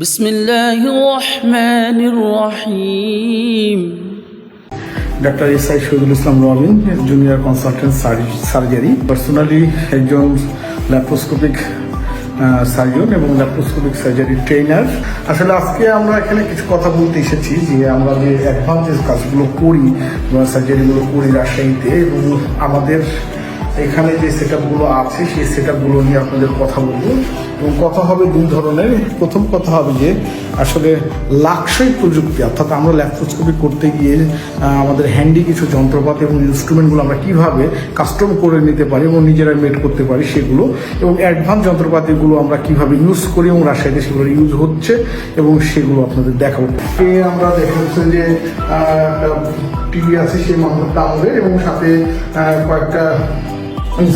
বিসমিল্লাহির রহমানির রহিম। Doctor S I Shahidul Islam Robin, junior consultant surgery. Personally একজন laparoscopic surgeon এবং ল্যাপ্রোস্কোপিক সার্জারি ট্রেনার আসলে আজকে আমরা এখানে কিছু কথা বলতে এসেছি যে আমরা যে অ্যাডভান্স কাজগুলো করি বা সার্জারিগুলো করি রাজশাহীতে এবং আমাদের এখানে যে সেটগুলো আছে, সেই সেটগুলো নিয়ে আপনাদের কথা বলব। এবং কথা হবে দুই ধরনের। প্রথম কথা হবে যে, আসলে লাক্সাই প্রযুক্তি, অর্থাৎ আমরা ল্যাপ্রোস্কোপি করতে গিয়ে আমাদের হ্যান্ডি কিছু যন্ত্রপাতি এবং ইনস্ট্রুমেন্টগুলো আমরা কীভাবে কাস্টম করে নিতে পারি এবং নিজেরা মেড করতে পারি সেগুলো, এবং অ্যাডভান্স যন্ত্রপাতিগুলো আমরা কীভাবে ইউজ করি এবং রাজশাহীতে সেগুলো ইউজ হচ্ছে এবং সেগুলো আপনাদের দেখাবো। আমরা দেখাচ্ছি যে টিভি আছে, সেই মামলাটা আমাদের এবং সাথে কয়েকটা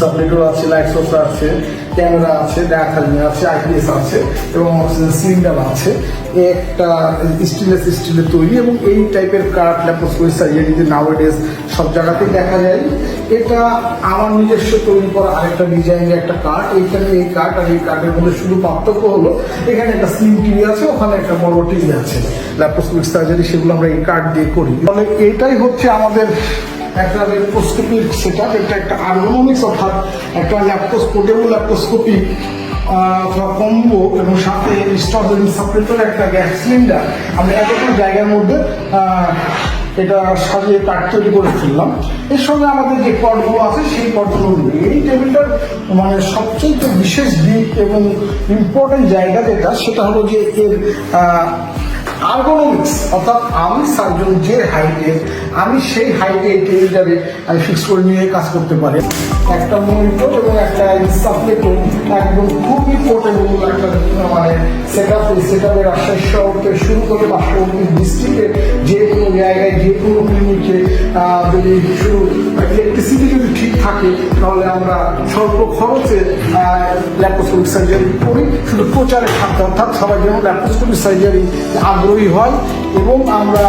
সাবলেটর আছে লাইট সোর্স আছে ক্যামেরা আছে ডায়াথালিন আছে আইপিএস আছে, এবং অক্সিজেন সিলিন্ডার আছে। একটা স্টিলেস স্টিলের তৈরি এবং এই টাইপের কার্ড ল্যাপোস্কোপি সার্জারিতে নাওয়াডেজ সব জায়গাতেই দেখা যায়। এটা আমার নিজস্ব তৈরি করা আরেকটা ডিজাইনের একটা কার্ড এইখানে এই কার্ড আর এই কার্ডের মধ্যে শুধু পার্থক্য হলো, এখানে একটা স্লিম টিভি আছে, ওখানে একটা বড় টিভি আছে। ল্যাপোস্কোপিক সার্জারি সেগুলো আমরা এই কার্ড দিয়ে করি ফলে এটাই হচ্ছে আমাদের একটা ল্যাপ্রোস্কোপির সেট এটা একটা আর্গোনমিক্স অর্থাৎ একটা ল্যাপটোস পোর্টেবল ল্যাপ্রোস্কোপি অথবা কম্বো এবং সাথে স্ট্রবেরি সাপ্রেটর একটা গ্যাস সিলিন্ডার। আমরা এতটুকু জায়গার মধ্যে এটা সাজিয়ে কাঠ তৈরি করে ফেললাম। এর সঙ্গে আমাদের যে পটগুলো আছে, সেই পটগুলো এই টেবিলটার মানে সবচেয়ে বিশেষ দিক এবং ইম্পর্টেন্ট জায়গা যেটা, সেটা হলো যে এর আর্গোনমিক্স অর্থাৎ আমি সার্জন যে হাইটে আমি সেই হাইটে এই টেবিলটারে আমি ফিক্স করে নিয়ে কাজ করতে পারি। একটা মনিটর এবং একটা সাপ্লেটর একদম খুবই পোর্টেবল একটা মানে সেট আপ এই সেট আপের আশ্বাস শহর থেকে শুরু করে পার্শ্ববর্তী ডিস্ট্রিক্টের যে কোনো জায়গায়, যে কোনো ক্লিনিকে যদি ইলেকট্রিসিটি যদি ঠিক থাকে, তাহলে আমরা স্বল্প খরচে ল্যাপ্রোস্কোপিক সার্জারি করি। শুধু প্রচারে থাকতে অর্থাৎ সবাই যেন ল্যাপ্রোস্কোপিক সার্জারি আগ্রহী হয়, এবং আমরা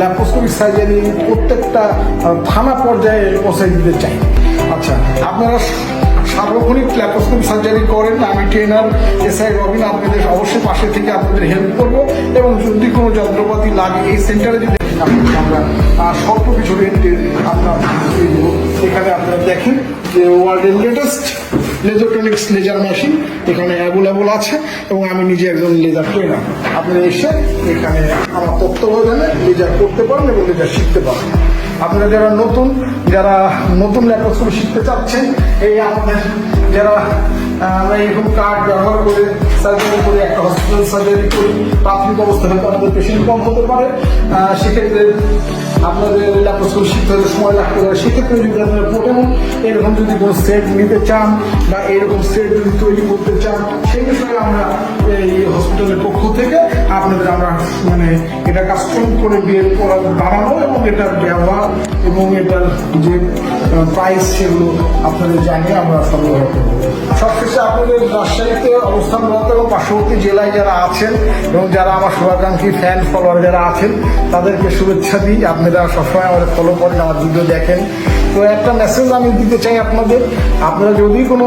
ল্যাপ্রোস্কোপিক সার্জারি প্রত্যেকটা থানা পর্যায়ে পৌঁছে দিতে চাই। আচ্ছা আপনারা সার্বক্ষণিক ল্যাপ্রোস্কোপি সার্জারি করেন আমি ট্রেনার এস আই রবিন আপনাদের অবশ্যই পাশে থেকে আপনাদের হেল্প করব এবং যদি কোনো যন্ত্রপাতি লাগে, এই সেন্টারে যদি আমরা স্বল্প কিছু রেন্টে আমরা। এখানে আপনারা দেখেন যে ওয়ার্ল্ডের লেটেস্ট লেজোট্রনিক্স লেজার মেশিন এখানে অ্যাভেলেবল আছে এবং আমি নিজে একজন লেজার ট্রেনার আপনারা এসে এখানে আমার তত্ত্বাবধানে লেজার করতে পারেন এবং লেজার শিখতে পারেন। আপনারা যারা নতুন যারা নতুন ল্যাপটপ শিখতে চাচ্ছেন, এই আপনার যারা আমরা এরকম কার্ড ব্যবহার করে সার্জারি করে একটা হসপিটাল সার্জারি করি প্রাথমিক অবস্থা হয়তো আমাদের পেশেন্ট কম হতে পারে। সেক্ষেত্রে আপনাদের ল্যাপটপ শিখতে হলে সময় লাগতে পারে। সেক্ষেত্রে যদি আপনারা পোটেমন এরকম যদি কোনো সেট নিতে চান বা এরকম সেট যদি তৈরি করতে চান, সেই বিষয়ে আমরা এই হসপিটালের পক্ষ থেকে আপনাদের আমরা মানে এটা কাস্টম করে বিয়ে করা বানানো এবং এটার ব্যবহার এবং এটার যে প্রাইস সেগুলো আপনাদের জানিয়ে আমরা সরবরাহ করব। সবশেষে আপনাদের রাজশাহীতে অবস্থানরত এবং পার্শ্ববর্তী জেলায় যারা আছেন এবং যারা আমার শুভাকাঙ্ক্ষী ফ্যান ফলোয়ার যারা আছেন, তাদেরকে শুভেচ্ছা দিই। আপনারা সবসময় আমাদের ফলো করেন, আমার ভিডিও দেখেন। তো একটা মেসেজ আমি দিতে চাই আপনাদের। আপনারা যদি কোনো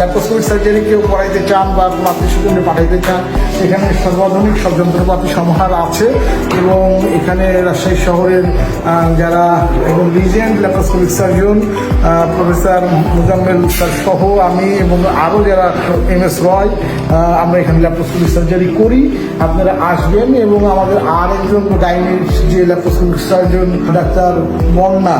ল্যাপ্রোস্কোপিক সার্জারি কেউ করাইতে চান বা স্বজনকে পাঠাইতে চান, এখানে সর্বাধুনিক সব যন্ত্রপাতি সমাহার আছে এবং এখানে রাজশাহী শহরের যারা এবং legend laparoscopic surgeon professor Mujammel sir সহ আমি এবং আরও যারা এম এস রয় আমরা এখানে ল্যাপ্রোস্কোপিক সার্জারি করি। আপনারা আসবেন এবং আমাদের আর একজন গাইনির যে ল্যাপ্রোস্কোপিক সার্জন ডাক্তার বন্যা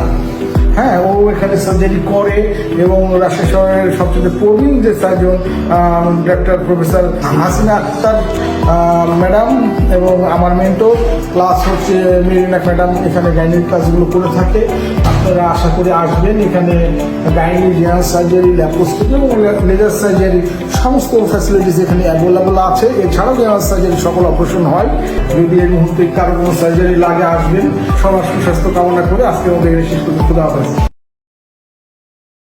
হ্যাঁ ও এখানে সার্জারি করে এবং রাজশাহী শহরের সবচেয়ে প্রবীণ যে surgeon doctor professor Hasina Akter madam এবং আমার মেন্টো প্লাস হচ্ছে মেরিনা ম্যাডাম এখানে গাইনির কাজগুলো করে থাকে। আপনারা আশা করে আসবেন এখানে গাইনি জেনারেল সার্জারি ল্যাপ্রোস্কোপি এবং লেজার সার্জারি সমস্ত ফ্যাসিলিটিস এখানে অ্যাভেলেবল আছে। এছাড়াও জেনারেল সার্জারি সকল অপারেশন হয়। যদি এই মুহূর্তে কারও কোনো সার্জারি লাগে, আসবেন। সবার সুস্বাস্থ্য কামনা করে আজকে আমাদের শেষ করতে খুদা হাফেজ